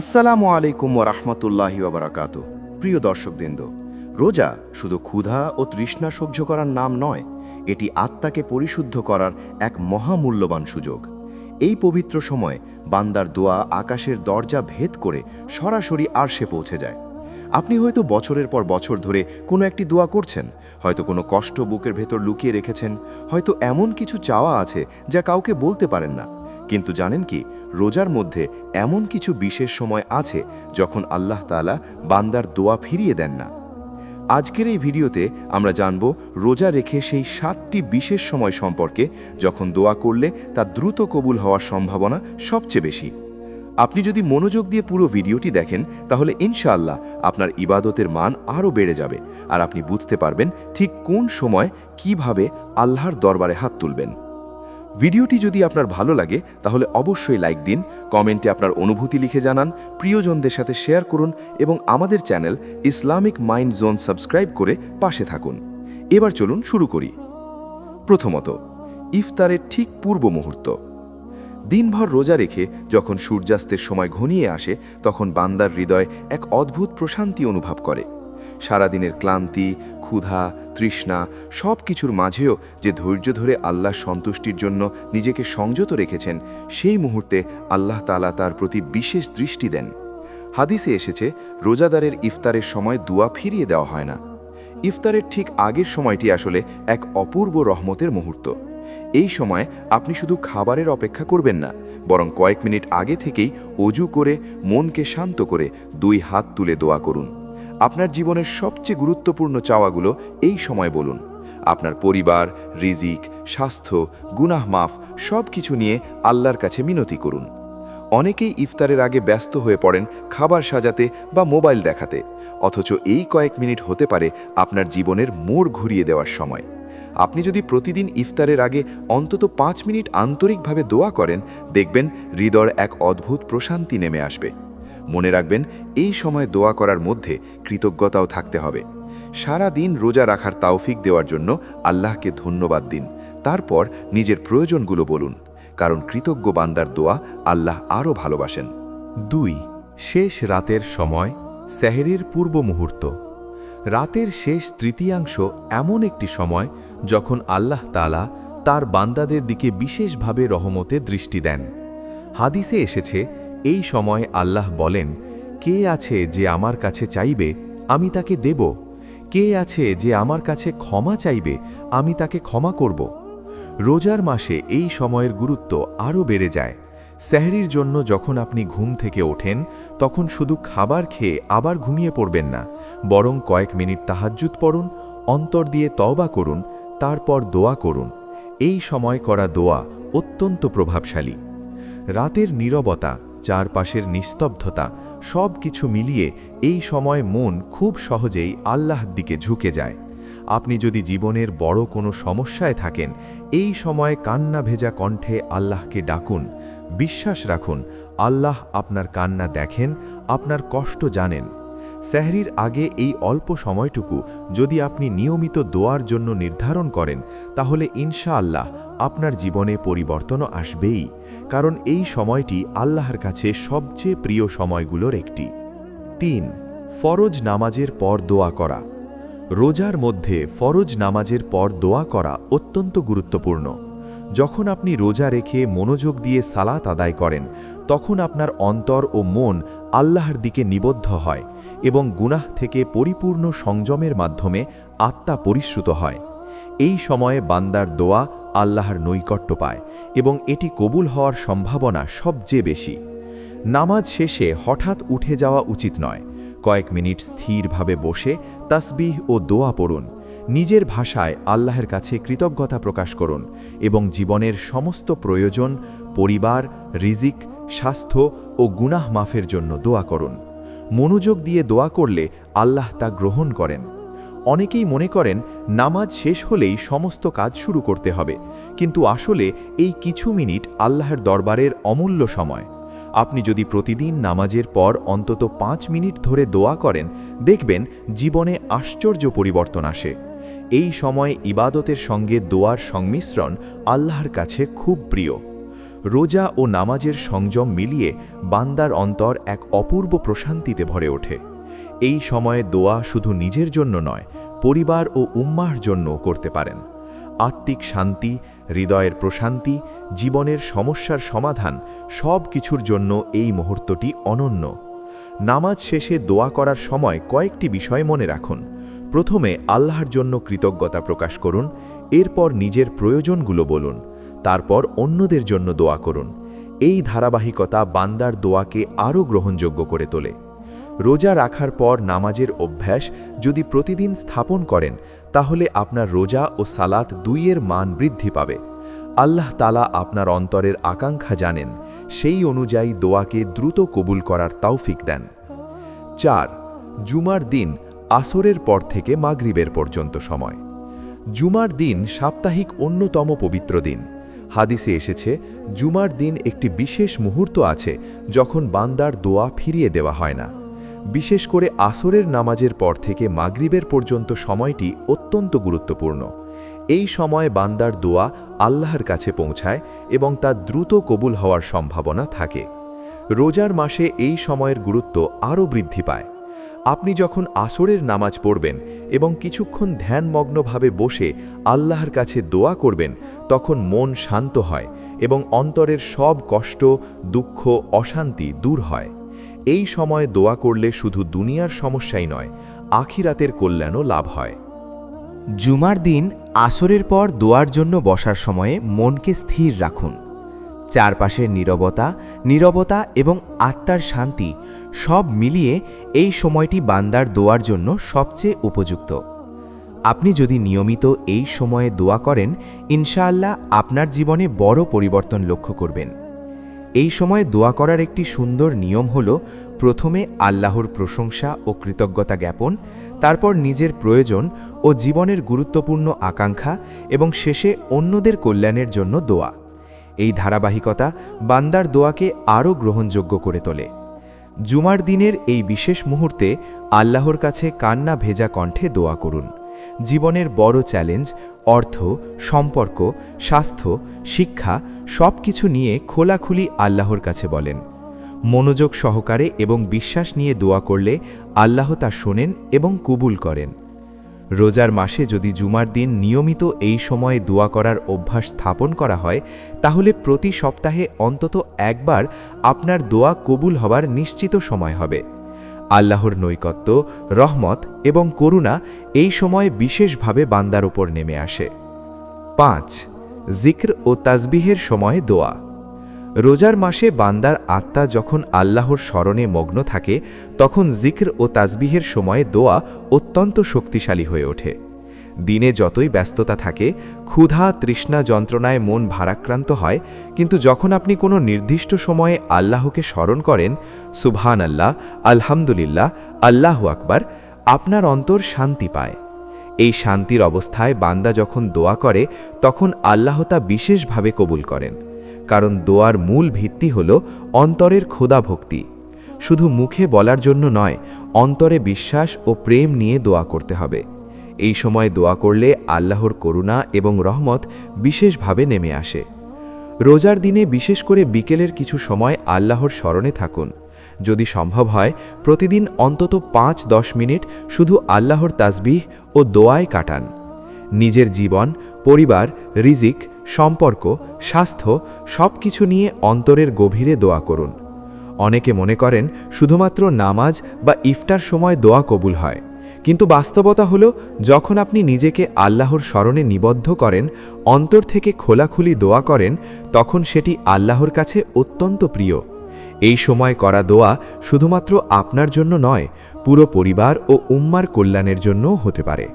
আসসালামু আলাইকুম ওরহমতুল্লাহি ওবরাকাত প্রিয় দর্শকবৃন্দ, রোজা শুধু ক্ষুধা ও তৃষ্ণা সহ্য করার নাম নয়, এটি আত্মাকে পরিশুদ্ধ করার এক মহামূল্যবান সুযোগ। এই পবিত্র সময় বান্দার দোয়া আকাশের দরজা ভেদ করে সরাসরি আরশে পৌঁছে যায়। আপনি হয়তো বছরের পর বছর ধরে কোনো একটি দোয়া করছেন, হয়তো কোনো কষ্ট বুকের ভেতর লুকিয়ে রেখেছেন, হয়তো এমন কিছু চাওয়া আছে যা কাউকে বলতে পারেন না। কিন্তু জানেন কি, রোজার মধ্যে এমন কিছু বিশেষ সময় আছে যখন আল্লাহ তাআলা বান্দার দোয়া ফিরিয়ে দেন না। আজকের এই ভিডিওতে আমরা জানব রোজা রেখে সেই সাতটি বিশেষ সময় সম্পর্কে, যখন দোয়া করলে তা দ্রুত কবুল হওয়ার সম্ভাবনা সবচেয়ে বেশি। আপনি যদি মনোযোগ দিয়ে পুরো ভিডিওটি দেখেন, তাহলে ইনশাআল্লাহ আপনার ইবাদতের মান আরও বেড়ে যাবে। আর আপনি বুঝতে পারবেন ঠিক কোন সময় কীভাবে আল্লাহর দরবারে হাত তুলবেন। ভিডিওটি যদি আপনার ভালো লাগে, তাহলে অবশ্যই লাইক দিন, কমেন্টে আপনার অনুভূতি লিখে জানান, প্রিয়জনদের সাথে শেয়ার করুন এবং আমাদের channel Islamic Mind Zone subscribe করে পাশে থাকুন। এবার চলুন শুরু করি। প্রথমত, ইফতারের ঠিক পূর্ব মুহূর্ত। দিনভর রোজা রেখে যখন সূর্যাস্তের সময় ঘনিয়ে আসে, তখন বান্দার হৃদয় এক অদ্ভুত প্রশান্তি অনুভব করে। সারাদিনের ক্লান্তি, ক্ষুধা, তৃষ্ণা সব কিছুর মাঝেও যে ধৈর্য ধরে আল্লাহ সন্তুষ্টির জন্য নিজেকে সংযত রেখেছেন, সেই মুহূর্তে আল্লাহ তালা তার প্রতি বিশেষ দৃষ্টি দেন। হাদিসে এসেছে, রোজাদারের ইফতারের সময় দুয়া ফিরিয়ে দেওয়া হয় না। ইফতারের ঠিক আগের সময়টি আসলে এক অপূর্ব রহমতের মুহূর্ত। এই সময় আপনি শুধু খাবারের অপেক্ষা করবেন না, বরং কয়েক মিনিট আগে থেকেই অজু করে, মনকে শান্ত করে দুই হাত তুলে দোয়া করুন। আপনার জীবনের সবচেয়ে গুরুত্বপূর্ণ চাওয়াগুলো এই সময় বলুন। আপনার পরিবার, রিজিক, স্বাস্থ্য, গুনাহ মাফ সব কিছু নিয়ে আল্লাহর কাছে মিনতি করুন। অনেকেই ইফতারের আগে ব্যস্ত হয়ে পড়েন খাবার সাজাতে বা মোবাইল দেখাতে, অথচ এই কয়েক মিনিট হতে পারে আপনার জীবনের মোড় ঘুরিয়ে দেওয়ার সময়। আপনি যদি প্রতিদিন ইফতারের আগে অন্তত পাঁচ মিনিট আন্তরিকভাবে দোয়া করেন, দেখবেন হৃদয় এক অদ্ভুত প্রশান্তি নেমে আসবে। মনে রাখবেন, এই সময় দোয়া করার মধ্যে কৃতজ্ঞতাও থাকতে হবে। সারা দিন রোজা রাখার তাওফিক দেওয়ার জন্য আল্লাহকে ধন্যবাদ দিন। তারপর নিজের প্রয়োজনগুলো বলুন, কারণ কৃতজ্ঞ বান্দার দোয়া আল্লাহ আরও ভালোবাসেন। দুই, শেষ রাতের সময়, সেহেরির পূর্ব মুহূর্ত। রাতের শেষ তৃতীয়াংশ এমন একটি সময় যখন আল্লাহ তালা তার বান্দাদের দিকে বিশেষভাবে রহমতে দৃষ্টি দেন। হাদিসে এসেছে এই সময় আল্লাহ বলেন, কে আছে যে আমার কাছে চাইবে, আমি তাকে দেব? কে আছে যে আমার কাছে ক্ষমা চাইবে, আমি তাকে ক্ষমা করব? রোজার মাসে এই সময়ের গুরুত্ব আরও বেড়ে যায়। সেহরির জন্য যখন আপনি ঘুম থেকে ওঠেন, তখন শুধু খাবার খেয়ে আবার ঘুমিয়ে পড়বেন না, বরং কয়েক মিনিট তাহাজ্জুদ পড়ুন, অন্তর দিয়ে তওবা করুন, তারপর দোয়া করুন। এই সময় করা দোয়া অত্যন্ত প্রভাবশালী। রাতের নীরবতা চারপাশের নিস্তব্ধতা সব কিছু মিলিয়ে এই সময় মন খুব সহজেই আল্লাহর দিকে ঝুঁকে যায়। আপনি যদি জীবনের বড় কোনো সমস্যায় থাকেন, এই সময় কান্না ভেজা কণ্ঠে আল্লাহকে ডাকুন, বিশ্বাস রাখুন, আল্লাহ আপনার কান্না দেখেন, আপনার কষ্ট জানেন। সেহরির আগে এই অল্প সময়টুকু যদি আপনি নিয়মিত দোয়ার জন্য নির্ধারণ করেন, তাহলে ইনশাআল্লাহ আপনার জীবনে পরিবর্তনও আসবেই, কারণ এই সময়টি আল্লাহর কাছে সবচেয়ে প্রিয় সময়গুলোর একটি। তিন, ফরজ নামাজের পর দোয়া করা। রোজার মধ্যে ফরজ নামাজের পর দোয়া করা অত্যন্ত গুরুত্বপূর্ণ। যখন আপনি রোজা রেখে মনোযোগ দিয়ে সালাত আদায় করেন, তখন আপনার অন্তর ও মন আল্লাহর দিকে নিবদ্ধ হয় এবং গুনাহ থেকে পরিপূর্ণ সংযমের মাধ্যমে আত্মা পরিশ্রুত হয়। এই সময়ে বান্দার দোয়া আল্লাহর নৈকট্য পায় এবং এটি কবুল হওয়ার সম্ভাবনা সবচেয়ে বেশি। নামাজ শেষে হঠাৎ উঠে যাওয়া উচিত নয়। কয়েক মিনিট স্থিরভাবে বসে তাসবিহ ও দোয়া পড়ুন। নিজের ভাষায় আল্লাহের কাছে কৃতজ্ঞতা প্রকাশ করুন এবং জীবনের সমস্ত প্রয়োজন, পরিবার, রিজিক, স্বাস্থ্য ও গুনাহ মাফের জন্য দোয়া করুন। মনোযোগ দিয়ে দোয়া করলে আল্লাহ তা গ্রহণ করেন। অনেকেই মনে করেন, নামাজ শেষ হলেই সমস্ত কাজ শুরু করতে হবে, কিন্তু আসলে এই কিছু মিনিট আল্লাহর দরবারের অমূল্য সময়। আপনি যদি প্রতিদিন নামাজের পর অন্তত পাঁচ মিনিট ধরে দোয়া করেন, দেখবেন জীবনে আশ্চর্য পরিবর্তন আসে। এই সময় ইবাদতের সঙ্গে দোয়ার সংমিশ্রণ আল্লাহর কাছে খুব প্রিয়। রোজা ও নামাজের সংযম মিলিয়ে বান্দার অন্তর এক অপূর্ব প্রশান্তিতে ভরে ওঠে। এই সময়ে দোয়া শুধু নিজের জন্য নয়, পরিবার ও উম্মার জন্য করতে পারেন। আত্মিক শান্তি, হৃদয়ের প্রশান্তি, জীবনের সমস্যার সমাধান সব কিছুর জন্য এই মুহূর্তটি অনন্য। নামাজ শেষে দোয়া করার সময় কয়েকটি বিষয় মনে রাখুন। প্রথমে আল্লাহর জন্য কৃতজ্ঞতা প্রকাশ করুন, এরপর নিজের প্রয়োজনগুলো বলুন, তারপর অন্যদের জন্য দোয়া করুন। এই ধারাবাহিকতা বান্দার দোয়াকে আরও গ্রহণযোগ্য করে তোলে। রোজা রাখার পর নামাজের অভ্যাস যদি প্রতিদিন স্থাপন করেন, তাহলে আপনার রোজা ও সালাত দুইয়ের মান বৃদ্ধি পাবে। আল্লাহ তালা আপনার অন্তরের আকাঙ্ক্ষা জানেন, সেই অনুযায়ী দোয়াকে দ্রুত কবুল করার তৌফিক দেন। চার, জুমার দিন আসরের পর থেকে মাগরিবের পর্যন্ত সময়। জুমার দিন সাপ্তাহিক অন্যতম পবিত্র দিন। হাদিসে এসেছে, জুমার দিন একটি বিশেষ মুহূর্ত আছে যখন বান্দার দোয়া ফিরিয়ে দেওয়া হয় না। বিশেষ করে আসরের নামাজের পর থেকে মাগরিবের পর্যন্ত সময়টি অত্যন্ত গুরুত্বপূর্ণ। এই সময় বান্দার দোয়া আল্লাহর কাছে পৌঁছায় এবং তা দ্রুত কবুল হওয়ার সম্ভাবনা থাকে। রোজার মাসে এই সময়ের গুরুত্ব আরও বৃদ্ধি পায়। আপনি যখন আসরের নামাজ পড়বেন এবং কিছুক্ষণ ধ্যানমগ্নভাবে বসে আল্লাহর কাছে দোয়া করবেন, তখন মন শান্ত হয় এবং অন্তরের সব কষ্ট, দুঃখ, অশান্তি দূর হয়। এই সময় দোয়া করলে শুধু দুনিয়ার সমস্যাই নয়, আখিরাতের কল্যাণও লাভ হয়। জুমার দিন আসরের পর দোয়ার জন্য বসার সময়ে মনকে স্থির রাখুন। চারপাশের নীরবতা নীরবতা এবং আত্মার শান্তি সব মিলিয়ে এই সময়টি বান্দার দোয়ার জন্য সবচেয়ে উপযুক্ত। আপনি যদি নিয়মিত এই সময়ে দোয়া করেন, ইনশাআল্লাহ আপনার জীবনে বড় পরিবর্তন লক্ষ্য করবেন। এই সময়ে দোয়া করার একটি সুন্দর নিয়ম হল, প্রথমে আল্লাহর প্রশংসা ও কৃতজ্ঞতা জ্ঞাপন, তারপর নিজের প্রয়োজন ও জীবনের গুরুত্বপূর্ণ আকাঙ্ক্ষা এবং শেষে অন্যদের কল্যাণের জন্য দোয়া। এই ধারাবাহিকতা বান্দার দোয়াকে আরও গ্রহণযোগ্য করে তোলে। জুমার দিনের এই বিশেষ মুহূর্তে আল্লাহর কাছে কান্না ভেজা কণ্ঠে দোয়া করুন। জীবনের বড় চ্যালেঞ্জ, অর্থ, সম্পর্ক, স্বাস্থ্য, শিক্ষা সব কিছু নিয়ে খোলাখুলি আল্লাহর কাছে বলেন। মনোযোগ সহকারে এবং বিশ্বাস নিয়ে দোয়া করলে আল্লাহ তা শোনেন এবং কবুল করেন। রোজার মাসে যদি জুমার দিন নিয়মিত এই সময়ে দোয়া করার অভ্যাস স্থাপন করা হয়, তাহলে প্রতি সপ্তাহে অন্তত একবার আপনার দোয়া কবুল হবার নিশ্চিত সময় হবে। আল্লাহর নৈকত্য, রহমত এবং করুণা এই সময়ে বিশেষভাবে বান্দার ওপর নেমে আসে। পাঁচ, জিক্র ও তাসবিহের সময়ে দোয়া। রোজার মাসে বান্দার আত্মা যখন আল্লাহর স্মরণে মগ্ন থাকে, তখন জিক্র ও তাজবিহের সময়ে দোয়া অত্যন্ত শক্তিশালী হয়ে ওঠে। দিনে যতই ব্যস্ততা থাকে, ক্ষুধা, তৃষ্ণা যন্ত্রণায় মন ভারাক্রান্ত হয়, কিন্তু যখন আপনি কোনো নির্দিষ্ট সময়ে আল্লাহকে স্মরণ করেন সুবহান আল্লাহ আলহামদুলিল্লাহ, আল্লাহ আকবার, আপনার অন্তর শান্তি পায়। এই শান্তির অবস্থায় বান্দা যখন দোয়া করে, তখন আল্লাহ তা বিশেষভাবে কবুল করেন। কারণ দোয়ার মূল ভিত্তি হল অন্তরের খোদা ভক্তি। শুধু মুখে বলার জন্য নয়, অন্তরে বিশ্বাস ও প্রেম নিয়ে দোয়া করতে হবে। এই সময় দোয়া করলে আল্লাহর করুণা এবং রহমত বিশেষভাবে নেমে আসে। রোজার দিনে বিশেষ করে বিকেলের কিছু সময় আল্লাহর স্মরণে থাকুন। যদি সম্ভব হয়, প্রতিদিন অন্তত পাঁচ দশ মিনিট শুধু আল্লাহর তাসবিহ ও দোয়ায় কাটান। নিজের জীবন, পরিবার, রিজিক, সম্পর্ক, স্বাস্থ্য সব কিছু নিয়ে অন্তরের গভীরে দোয়া করুন। অনেকে মনে করেন শুধুমাত্র নামাজ বা ইফতার সময় দোয়া কবুল হয়। কিন্তু বাস্তবতা হলো, যখন আপনি নিজেকে আল্লাহর স্মরণে নিবদ্ধ করেন, অন্তর থেকে খোলাখুলি দোয়া করেন, তখন সেটি আল্লাহর কাছে অত্যন্ত প্রিয়। এই সময় করা দোয়া শুধুমাত্র আপনার জন্য নয়, পুরো পরিবার ও উম্মার কল্যাণের জন্যও হতে পারে।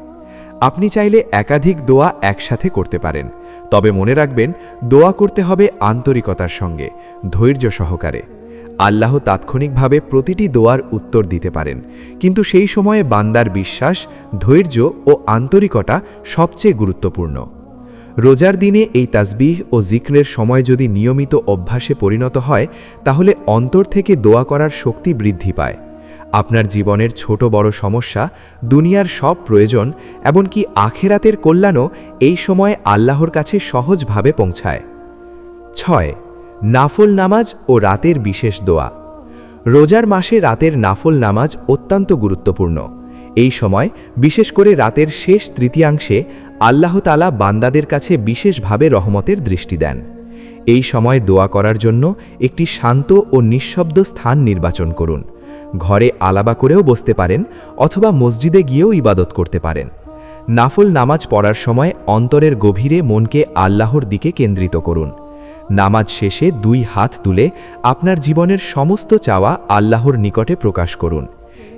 আপনি চাইলে একাধিক দোয়া একসাথে করতে পারেন। তবে মনে রাখবেন, দোয়া করতে হবে আন্তরিকতার সঙ্গে, ধৈর্য সহকারে। আল্লাহ তাৎক্ষণিকভাবে প্রতিটি দোয়ার উত্তর দিতে পারেন। কিন্তু সেই সময়ে বান্দার বিশ্বাস, ধৈর্য ও আন্তরিকতা সবচেয়ে গুরুত্বপূর্ণ। রোজার দিনে এই তাসবিহ ও জিক্রের সময় যদি নিয়মিত অভ্যাসে পরিণত হয়, তাহলে অন্তর থেকে দোয়া করার শক্তি বৃদ্ধি পায়। আপনার জীবনের ছোট বড় সমস্যা, দুনিয়ার সব প্রয়োজন, এমনকি আখেরাতের কল্যাণও এই সময় আল্লাহর কাছে সহজভাবে পৌঁছায়। ছয়, নাফল নামাজ ও রাতের বিশেষ দোয়া। রোজার মাসে রাতের নাফল নামাজ অত্যন্ত গুরুত্বপূর্ণ। এই সময়, বিশেষ করে রাতের শেষ তৃতীয়াংশে আল্লাহতালা বান্দাদের কাছে বিশেষভাবে রহমতের দৃষ্টি দেন। এই সময় দোয়া করার জন্য একটি শান্ত ও নিঃশব্দ স্থান নির্বাচন করুন। ঘরে আলাবা করেও বসতে পারেন অথবা মসজিদে গিয়েও ইবাদত করতে পারেন। নাফল নামাজ পড়ার সময় অন্তরের গভীরে মনকে আল্লাহর দিকে কেন্দ্রিত করুন। নামাজ শেষে দুই হাত তুলে আপনার জীবনের সমস্ত চাওয়া আল্লাহর নিকটে প্রকাশ করুন।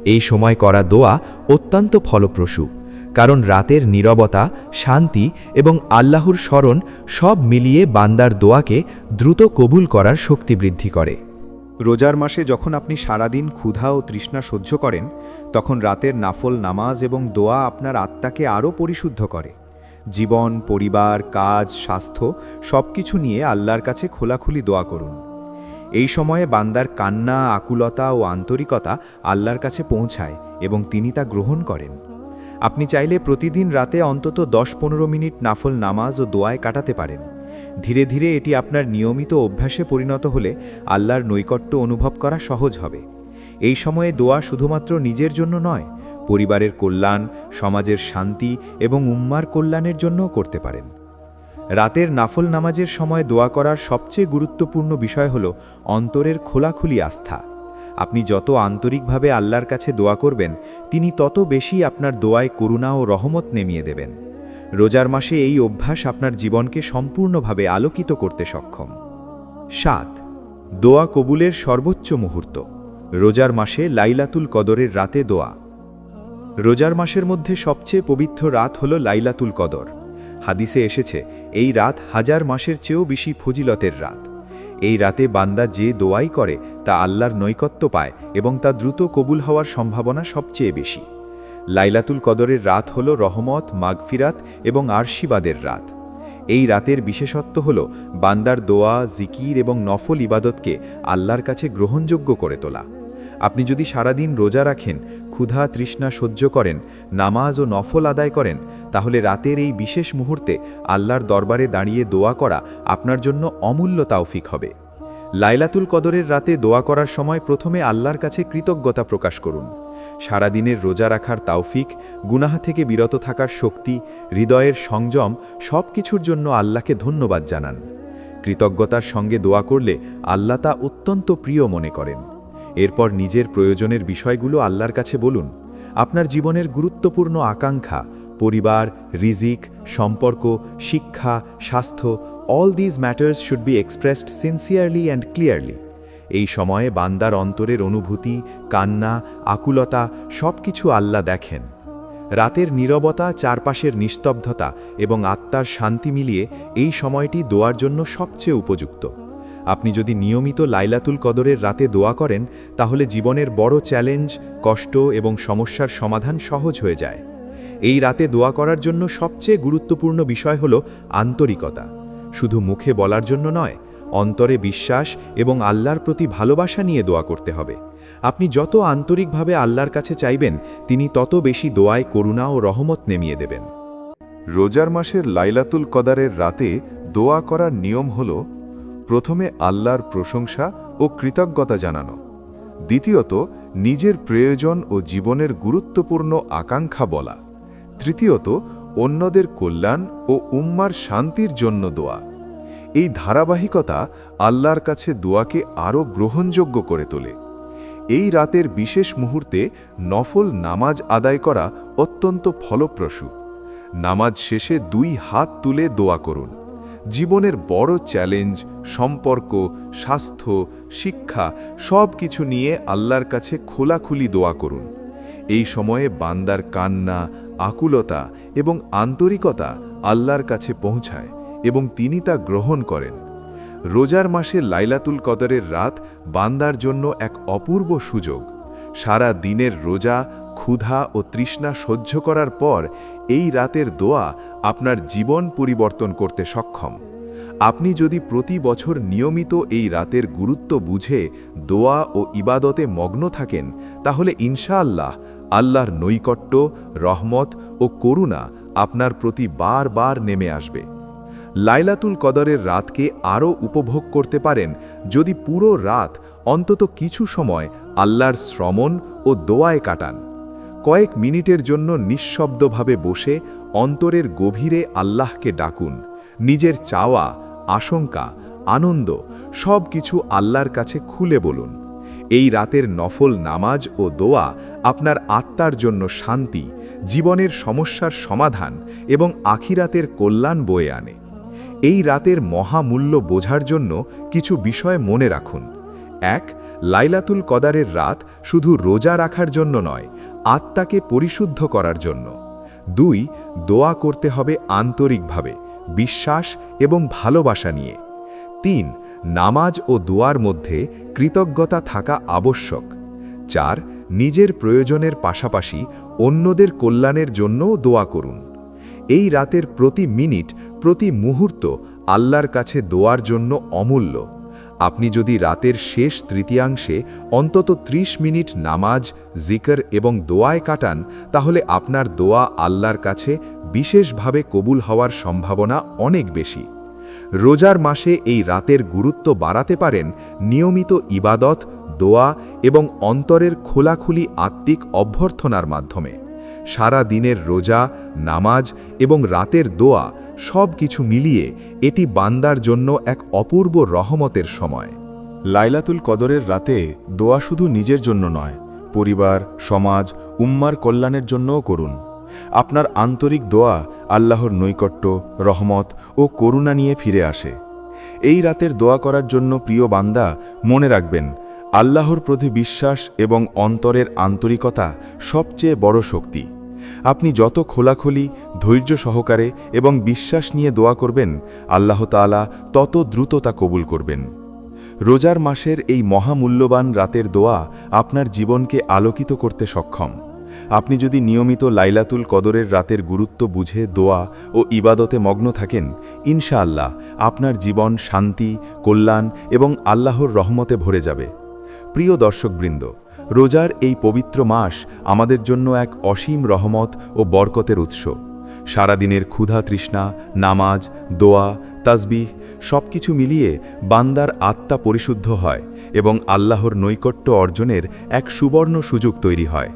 এই সময় করা দোয়া অত্যন্ত ফলপ্রসূ, কারণ রাতের নীরবতা, শান্তি এবং আল্লাহর স্মরণ সব মিলিয়ে বান্দার দোয়াকে দ্রুত কবুল করার শক্তি বৃদ্ধি করে। রোজার মাসে যখন আপনি সারাদিন ক্ষুধা ও তৃষ্ণা সহ্য করেন, তখন রাতের নাফল নামাজ এবং দোয়া আপনার আত্মাকে আরও পরিশুদ্ধ করে। জীবন, পরিবার, কাজ, স্বাস্থ্য সব কিছু নিয়ে আল্লাহর কাছে খোলাখুলি দোয়া করুন। এই সময়ে বান্দার কান্না, আকুলতা ও আন্তরিকতা আল্লাহর কাছে পৌঁছায় এবং তিনি তা গ্রহণ করেন। আপনি চাইলে প্রতিদিন রাতে অন্তত দশ পনেরো মিনিট নাফল নামাজ ও দোয়ায় কাটাতে পারেন। ধীরে ধীরে এটি আপনার নিয়মিত অভ্যাসে পরিণত হলে আল্লাহর নৈকট্য অনুভব করা সহজ হবে। এই সময়ে দোয়া শুধুমাত্র নিজের জন্য নয়, পরিবারের কল্যাণ, সমাজের শান্তি এবং উম্মার কল্যাণের জন্যও করতে পারেন। রাতের নাফল নামাজের সময় দোয়া করার সবচেয়ে গুরুত্বপূর্ণ বিষয় হল অন্তরের খোলাখুলি আস্থা। আপনি যত আন্তরিকভাবে আল্লাহর কাছে দোয়া করবেন, তিনি তত বেশি আপনার দোয়ায় করুণা ও রহমত নেমিয়ে দেবেন। রোজার মাসে এই অভ্যাস আপনার জীবনকে সম্পূর্ণভাবে আলোকিত করতে সক্ষম। সাত, দোয়া কবুলের সর্বোচ্চ মুহূর্ত। রোজার মাসে লাইলাতুল কদরের রাতে দোয়া। রোজার মাসের মধ্যে সবচেয়ে পবিত্র রাত হল লাইলাতুল কদর। হাদিসে এসেছে, এই রাত হাজার মাসের চেয়েও বেশি ফজিলতের রাত। এই রাতে বান্দা যে দোয়াই করে, তা আল্লাহর নৈকত্য পায় এবং তা দ্রুত কবুল হওয়ার সম্ভাবনা সবচেয়ে বেশি। লাইলাতুল কদরের রাত হল রহমত, মাগফিরাত এবং আরশিবাদের রাত। এই রাতের বিশেষত্ব হল বান্দার দোয়া, জিকির এবং নফল ইবাদতকে আল্লাহর কাছে গ্রহণযোগ্য করে তোলা। আপনি যদি সারাদিন রোজা রাখেন, ক্ষুধা, তৃষ্ণা সহ্য করেন, নামাজ ও নফল আদায় করেন, তাহলে রাতের এই বিশেষ মুহূর্তে আল্লাহর দরবারে দাঁড়িয়ে দোয়া করা আপনার জন্য অমূল্য তাওফিক হবে। লাইলাতুল কদরের রাতে দোয়া করার সময় প্রথমে আল্লাহর কাছে কৃতজ্ঞতা প্রকাশ করুন। সারাদিনের রোজা রাখার তাওফিক গুনাহা থেকে বিরত থাকার শক্তি, হৃদয়ের সংযম সব কিছুর জন্য আল্লাহকে ধন্যবাদ জানান। কৃতজ্ঞতার সঙ্গে দোয়া করলে আল্লাহ তা অত্যন্ত প্রিয় মনে করেন। এরপর নিজের প্রয়োজনের বিষয়গুলো আল্লাহর কাছে বলুন। আপনার জীবনের গুরুত্বপূর্ণ আকাঙ্ক্ষা, পরিবার, রিজিক, সম্পর্ক, শিক্ষা, স্বাস্থ্য all these matters should be expressed sincerely and clearly এই সময়ে বান্দার অন্তরের অনুভূতি, কান্না, আকুলতা সব কিছু আল্লাহ দেখেন। রাতের নীরবতা, চারপাশের নিস্তব্ধতা এবং আত্মার শান্তি মিলিয়ে এই সময়টি দোয়ার জন্য সবচেয়ে উপযুক্ত। আপনি যদি নিয়মিত লাইলাতুল কদরের রাতে দোয়া করেন, তাহলে জীবনের বড় চ্যালেঞ্জ, কষ্ট এবং সমস্যার সমাধান সহজ হয়ে যায়। এই রাতে দোয়া করার জন্য সবচেয়ে গুরুত্বপূর্ণ বিষয় হল আন্তরিকতা। শুধু মুখে বলার জন্য নয় অন্তরে বিশ্বাস এবং আল্লাহর প্রতি ভালোবাসা নিয়ে দোয়া করতে হবে। আপনি যত আন্তরিকভাবে আল্লাহর কাছে চাইবেন, তিনি তত বেশি দোয়ায় করুণা ও রহমত নেমিয়ে দেবেন। রোজার মাসের লাইলাতুল কদারের রাতে দোয়া করার নিয়ম হল, প্রথমে আল্লাহর প্রশংসা ও কৃতজ্ঞতা জানানো। দ্বিতীয়ত, নিজের প্রয়োজন ও জীবনের গুরুত্বপূর্ণ আকাঙ্ক্ষা বলা। তৃতীয়ত, অন্যদের কল্যাণ ও উম্মার শান্তির জন্য দোয়া। এই ধারাবাহিকতা আল্লাহর কাছে দোয়াকে আরও গ্রহণযোগ্য করে তোলে। এই রাতের বিশেষ মুহূর্তে নফল নামাজ আদায় করা অত্যন্ত ফলপ্রসূ। নামাজ শেষে দুই হাত তুলে দোয়া করুন। জীবনের বড় চ্যালেঞ্জ, সম্পর্ক, স্বাস্থ্য, শিক্ষা সব কিছু নিয়ে আল্লাহর কাছে খোলাখুলি দোয়া করুন। এই সময়ে বান্দার কান্না, আকুলতা এবং আন্তরিকতা আল্লাহর কাছে পৌঁছায়। এবং তিনি তা গ্রহণ করেন। রোজার মাসে লাইলাতুল কদরের রাত বান্দার জন্য এক অপূর্ব সুযোগ। সারা দিনের রোজা, ক্ষুধা ও তৃষ্ণা সহ্য করার পর এই রাতের দোয়া আপনার জীবন পরিবর্তন করতে সক্ষম। আপনি যদি প্রতি বছর নিয়মিত এই রাতের গুরুত্ব বুঝে দোয়া ও ইবাদতে মগ্ন থাকেন, তাহলে ইনশাআল্লাহ আল্লাহর নৈকট্য, রহমত ও করুণা আপনার প্রতি বারবার নেমে আসবে। লাইলাতুল কদরের রাতকে আরও উপভোগ করতে পারেন যদি পুরো রাত অন্তত কিছু সময় আল্লাহর শ্রমণ ও দোয়ায় কাটান। কয়েক মিনিটের জন্য নিঃশব্দভাবে বসে অন্তরের গভীরে আল্লাহকে ডাকুন। নিজের চাওয়া, আশঙ্কা, আনন্দ সব কিছু আল্লাহর কাছে খুলে বলুন। এই রাতের নফল নামাজ ও দোয়া আপনার আত্মার জন্য শান্তি, জীবনের সমস্যার সমাধান এবং আখিরাতের কল্যাণ বয়ে আনে। এই রাতের মহামূল্য বোঝার জন্য কিছু বিষয় মনে রাখুন। এক, লাইলাতুল কদারের রাত শুধু রোজা রাখার জন্য নয়, আত্মাকে পরিশুদ্ধ করার জন্য। দুই, দোয়া করতে হবে আন্তরিকভাবে, বিশ্বাস এবং ভালোবাসা নিয়ে। তিন, নামাজ ও দোয়ার মধ্যে কৃতজ্ঞতা থাকা আবশ্যক। চার, নিজের প্রয়োজনের পাশাপাশি অন্যদের কল্যাণের জন্যও দোয়া করুন। এই রাতের প্রতি মিনিট প্রতি মুহূর্ত আল্লাহর কাছে দোয়ার জন্য অমূল্য। আপনি যদি রাতের শেষ তৃতীয়াংশে অন্তত ৩০ মিনিট নামাজ, জিকর এবং দোয়ায় কাটান, তাহলে আপনার দোয়া আল্লাহর কাছে বিশেষভাবে কবুল হওয়ার সম্ভাবনা অনেক বেশি। রোজার মাসে এই রাতের গুরুত্ব বাড়াতে পারেন নিয়মিত ইবাদত, দোয়া এবং অন্তরের খোলাখুলি আত্মিক অভ্যর্থনার মাধ্যমে। সারা দিনের রোজা, নামাজ এবং রাতের দোয়া সব কিছু মিলিয়ে এটি বান্দার জন্য এক অপূর্ব রহমতের সময়। লাইলাতুল কদরের রাতে দোয়া শুধু নিজের জন্য নয়, পরিবার, সমাজ, উম্মার কল্যাণের জন্যও করুন। আপনার আন্তরিক দোয়া আল্লাহর নৈকট্য, রহমত ও করুণা নিয়ে ফিরে আসে। এই রাতের দোয়া করার জন্য প্রিয় বান্দা, মনে রাখবেন, আল্লাহর প্রতি বিশ্বাস এবং অন্তরের আন্তরিকতা সবচেয়ে বড় শক্তি। আপনি যত খোলাখুলি, ধৈর্য সহকারে এবং বিশ্বাস নিয়ে দোয়া করবেন, আল্লাহ তাআলা তত দ্রুত তা কবুল করবেন। রোজার মাসের এই মহামূল্যবান রাতের দোয়া আপনার জীবনকে আলোকিত করতে সক্ষম। আপনি যদি নিয়মিত লাইলাতুল কদরের রাতের গুরুত্ব বুঝে দোয়া ও ইবাদতে মগ্ন থাকেন, ইনশাআল্লাহ আপনার জীবন শান্তি, কল্যাণ এবং আল্লাহর রহমতে ভরে যাবে। প্রিয় দর্শকবৃন্দ, রোজার এই পবিত্র মাস আমাদের জন্য এক অসীম রহমত ও বরকতের উৎস। সারাদিনের ক্ষুধা তৃষ্ণা, নামাজ, দোয়া, তাসবিহ সব কিছু মিলিয়ে বান্দার আত্মা পরিশুদ্ধ হয় এবং আল্লাহর নৈকট্য অর্জনের এক সুবর্ণ সুযোগ তৈরি হয়।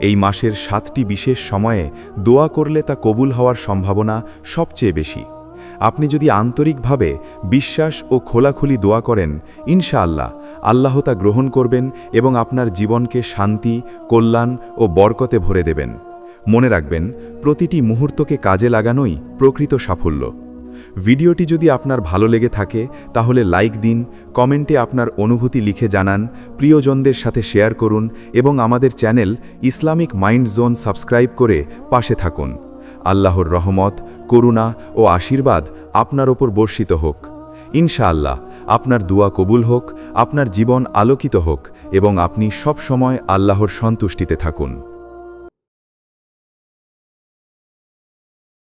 এই মাসের সাতটি বিশেষ সময়ে দোয়া করলে তা কবুল হওয়ার সম্ভাবনা সবচেয়ে বেশি। আপনি যদি আন্তরিকভাবে বিশ্বাস ও খোলাখুলি দোয়া করেন, ইনশাআল্লাহ আল্লাহ তা গ্রহণ করবেন এবং আপনার জীবনকে শান্তি, কল্যাণ ও বরকতে ভরে দেবেন। মনে রাখবেন, প্রতিটি মুহূর্তকে কাজে লাগানোই প্রকৃত সাফল্য। ভিডিওটি যদি আপনার ভালো লেগে থাকে, তাহলে লাইক দিন, কমেন্টে আপনার অনুভূতি লিখে জানান, প্রিয়জনদের সাথে শেয়ার করুন এবং আমাদের channel Islamic Mind Zone subscribe করে পাশে থাকুন। আল্লাহর রহমত, করুণা ও আশীর্বাদ আপনার ওপর বর্ষিত হোক। ইনশাআল্লাহ, আপনার দুয়া কবুল হোক, আপনার জীবন আলোকিত হোক এবং আপনি সব সময় আল্লাহর সন্তুষ্টিতে থাকুন।